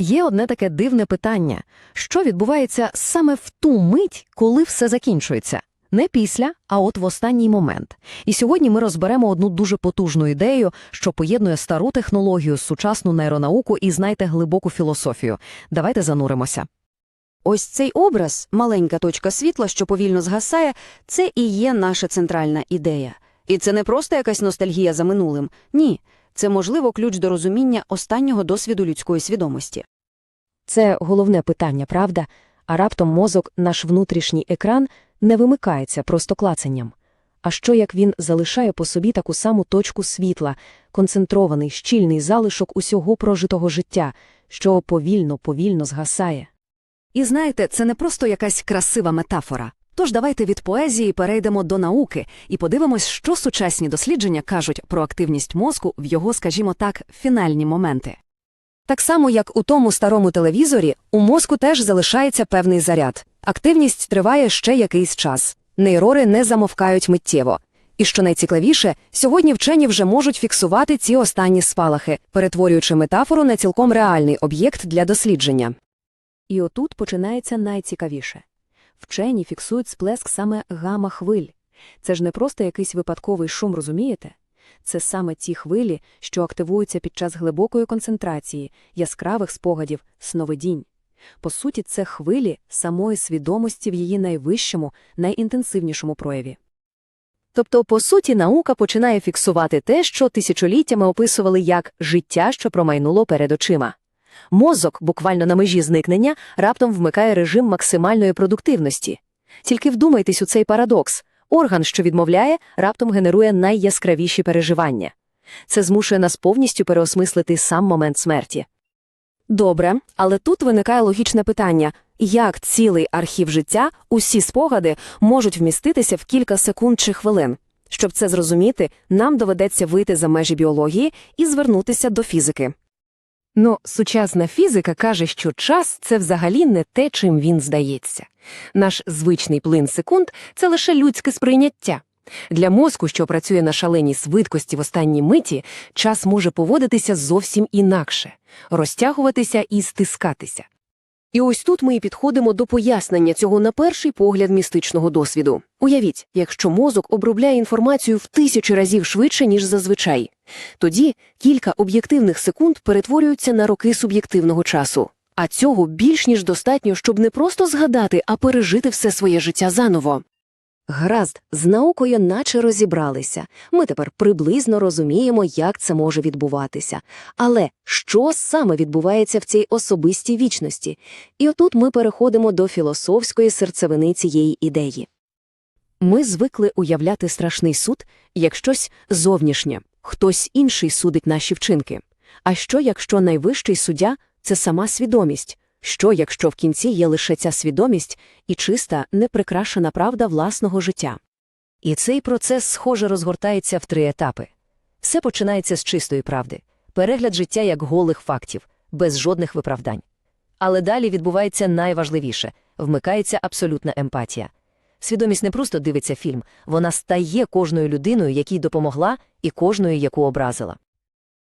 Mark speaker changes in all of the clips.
Speaker 1: Є одне таке дивне питання: що відбувається саме в ту мить, коли все закінчується? Не після, а от в останній момент. І сьогодні ми розберемо одну дуже потужну ідею, що поєднує стару технологію, сучасну нейронауку і, знайте, глибоку філософію. Давайте зануримося.
Speaker 2: Ось цей образ, маленька точка світла, що повільно згасає, це і є наша центральна ідея. І це не просто якась ностальгія за минулим. Ні, це, можливо, ключ до розуміння останнього досвіду людської свідомості.
Speaker 3: Це головне питання, правда? А раптом мозок, наш внутрішній екран, не вимикається просто клацанням. А що як він залишає по собі таку саму точку світла, концентрований, щільний залишок усього прожитого життя, що повільно, повільно згасає?
Speaker 4: І знаєте, це не просто якась красива метафора. Тож давайте від поезії перейдемо до науки і подивимось, що сучасні дослідження кажуть про активність мозку в його, скажімо так, фінальні моменти. Так само, як у тому старому телевізорі, у мозку теж залишається певний заряд. Активність триває ще якийсь час. Нейрори не замовкають миттєво. І що найцікавіше, сьогодні вчені вже можуть фіксувати ці останні спалахи, перетворюючи метафору на цілком реальний об'єкт для дослідження.
Speaker 3: І отут починається найцікавіше. Вчені фіксують сплеск саме гама-хвиль. Це ж не просто якийсь випадковий шум, розумієте? Це саме ті хвилі, що активуються під час глибокої концентрації, яскравих спогадів, сновидінь. По суті, це хвилі самої свідомості в її найвищому, найінтенсивнішому прояві.
Speaker 1: Тобто, по суті, наука починає фіксувати те, що тисячоліттями описували як життя, що промайнуло перед очима. Мозок, буквально на межі зникнення, раптом вмикає режим максимальної продуктивності. Тільки вдумайтесь у цей парадокс. Орган, що відмовляє, раптом генерує найяскравіші переживання. Це змушує нас повністю переосмислити сам момент смерті.
Speaker 4: Добре, але тут виникає логічне питання: як цілий архів життя, усі спогади можуть вміститися в кілька секунд чи хвилин? Щоб це зрозуміти, нам доведеться вийти за межі біології і звернутися до фізики.
Speaker 1: Ну, сучасна фізика каже, що час це взагалі не те, чим він здається. Наш звичний плин секунд це лише людське сприйняття. Для мозку, що працює на шаленій швидкості в останній миті, час може поводитися зовсім інакше, розтягуватися і стискатися. І ось тут ми і підходимо до пояснення цього на перший погляд містичного досвіду. Уявіть, якщо мозок обробляє інформацію в тисячі разів швидше, ніж зазвичай. Тоді кілька об'єктивних секунд перетворюються на роки суб'єктивного часу. А цього більш ніж достатньо, щоб не просто згадати, а пережити все своє життя заново. Гаразд, з наукою наче розібралися. Ми тепер приблизно розуміємо, як це може відбуватися. Але що саме відбувається в цій особистій вічності? І отут ми переходимо до філософської серцевини цієї ідеї. Ми звикли уявляти страшний суд як щось зовнішнє, хтось інший судить наші вчинки. А що, якщо найвищий суддя це сама свідомість? Що, якщо в кінці є лише ця свідомість і чиста, неприкрашена правда власного життя? І цей процес, схоже, розгортається в три етапи. Все починається з чистої правди, перегляд життя як голих фактів, без жодних виправдань. Але далі відбувається найважливіше вмикається абсолютна емпатія. Свідомість не просто дивиться фільм, вона стає кожною людиною, якій допомогла, і кожною, яку образила.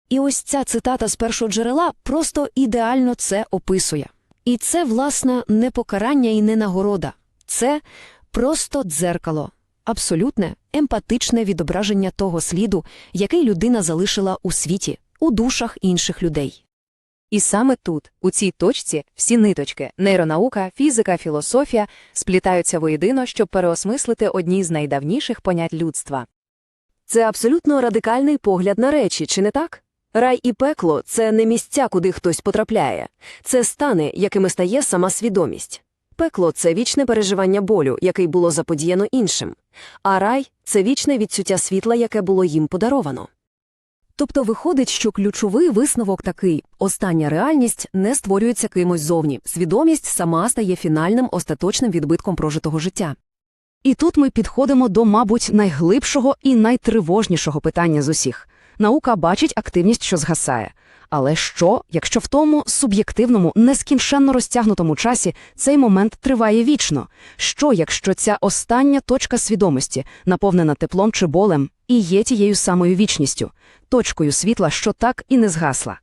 Speaker 1: І ось ця цитата з першого джерела просто ідеально це описує. І це, власне, не покарання і не нагорода. Це просто дзеркало, абсолютне, емпатичне відображення того сліду, який людина залишила у світі, у душах інших людей. І саме тут, у цій точці, всі ниточки нейронаука, фізика, філософія сплітаються воєдино, щоб переосмислити одні з найдавніших понять людства. Це абсолютно радикальний погляд на речі, чи не так? Рай і пекло це не місця, куди хтось потрапляє, це стани, якими стає сама свідомість. Пекло це вічне переживання болю, який було заподіяно іншим, а рай це вічне відчуття світла, яке було їм подаровано. Тобто виходить, що ключовий висновок такий остання реальність не створюється кимось зовні, свідомість сама стає фінальним остаточним відбитком прожитого життя. І тут ми підходимо до, мабуть, найглибшого і найтривожнішого питання з усіх. Наука бачить активність, що згасає. Але що, якщо в тому суб'єктивному, нескінченно розтягнутому часі цей момент триває вічно? Що, якщо ця остання точка свідомості, наповнена теплом чи болем, і є тією самою вічністю, точкою світла, що так і не згасла?